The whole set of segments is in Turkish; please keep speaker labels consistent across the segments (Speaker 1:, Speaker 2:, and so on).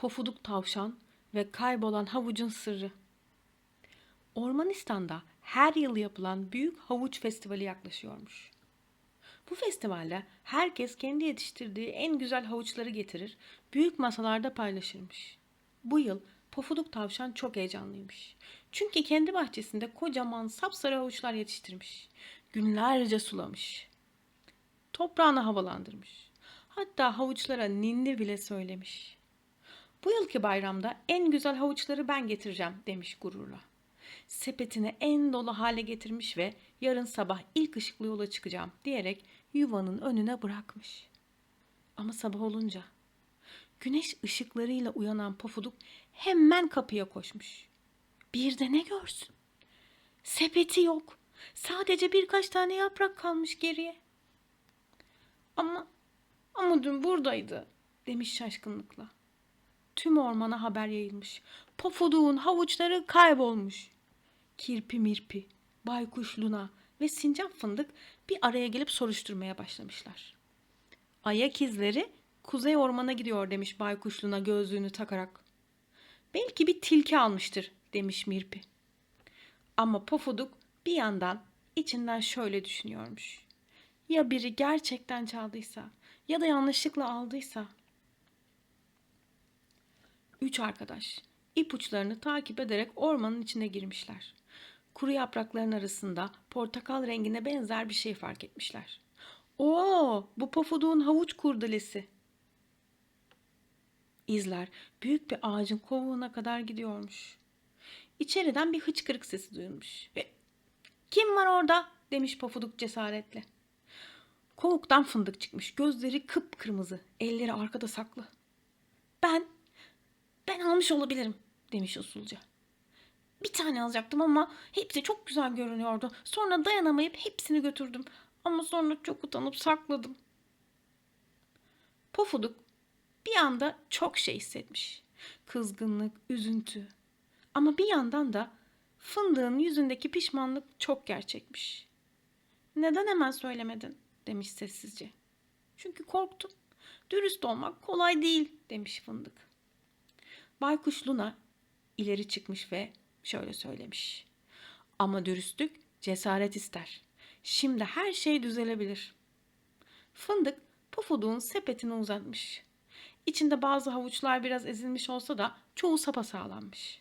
Speaker 1: Pofuduk tavşan ve kaybolan havucun sırrı. Ormanistan'da her yıl yapılan büyük havuç festivali yaklaşıyormuş. Bu festivalde herkes kendi yetiştirdiği en güzel havuçları getirir, büyük masalarda paylaşırmış. Bu yıl Pofuduk tavşan çok heyecanlıymış. Çünkü kendi bahçesinde kocaman sapsarı havuçlar yetiştirmiş. Günlerce sulamış. Toprağını havalandırmış. Hatta havuçlara ninni bile söylemiş. Bu yılki bayramda en güzel havuçları ben getireceğim demiş gururla. Sepetini en dolu hale getirmiş ve yarın sabah ilk ışıklı yola çıkacağım diyerek yuvanın önüne bırakmış. Ama sabah olunca güneş ışıklarıyla uyanan pofuduk hemen kapıya koşmuş. Bir de ne görsün? Sepeti yok. Sadece birkaç tane yaprak kalmış geriye. Ama ama dün buradaydı demiş şaşkınlıkla. Tüm ormana haber yayılmış. Pofuduğun havuçları kaybolmuş. Kirpi mirpi, baykuş luna ve sincap fındık bir araya gelip soruşturmaya başlamışlar. Ayak izleri kuzey ormana gidiyor demiş baykuş luna gözlüğünü takarak. Belki bir tilki almıştır demiş mirpi. Ama pofuduk bir yandan içinden şöyle düşünüyormuş. Ya biri gerçekten çaldıysa ya da yanlışlıkla aldıysa Üç arkadaş ipuçlarını takip ederek ormanın içine girmişler. Kuru yaprakların arasında portakal rengine benzer bir şey fark etmişler. Oo, bu pofuduğun havuç kurdelesi. İzler büyük bir ağacın kovuğuna kadar gidiyormuş. İçeriden bir hıçkırık sesi duyulmuş ve kim var orada demiş pofuduk cesaretle. Kovuktan fındık çıkmış. Gözleri kıpkırmızı. Elleri arkada saklı. Ben ben almış olabilirim demiş usulca. Bir tane alacaktım ama hepsi çok güzel görünüyordu. Sonra dayanamayıp hepsini götürdüm. Ama sonra çok utanıp sakladım. Pofuduk bir anda çok şey hissetmiş. Kızgınlık, üzüntü. Ama bir yandan da fındığın yüzündeki pişmanlık çok gerçekmiş. Neden hemen söylemedin? demiş sessizce. Çünkü korktum. Dürüst olmak kolay değil demiş fındık. Baykuş Luna ileri çıkmış ve şöyle söylemiş. Ama dürüstlük cesaret ister. Şimdi her şey düzelebilir. Fındık pufuduğun sepetini uzatmış. İçinde bazı havuçlar biraz ezilmiş olsa da çoğu sapasağlammış.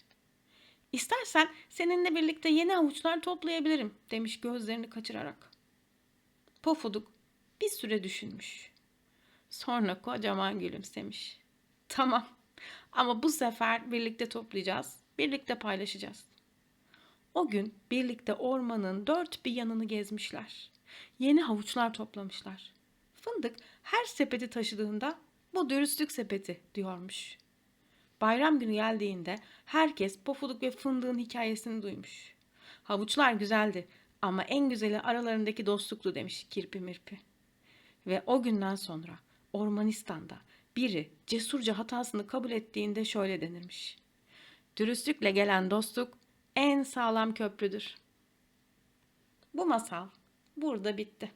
Speaker 1: İstersen seninle birlikte yeni havuçlar toplayabilirim demiş gözlerini kaçırarak. Pofuduk bir süre düşünmüş. Sonra kocaman gülümsemiş. Tamam ama bu sefer birlikte toplayacağız, birlikte paylaşacağız. O gün birlikte ormanın dört bir yanını gezmişler. Yeni havuçlar toplamışlar. Fındık her sepeti taşıdığında bu dürüstlük sepeti diyormuş. Bayram günü geldiğinde herkes pofuduk ve fındığın hikayesini duymuş. Havuçlar güzeldi ama en güzeli aralarındaki dostluktu demiş kirpi mirpi. Ve o günden sonra Ormanistan'da biri cesurca hatasını kabul ettiğinde şöyle denirmiş. Dürüstlükle gelen dostluk en sağlam köprüdür. Bu masal burada bitti.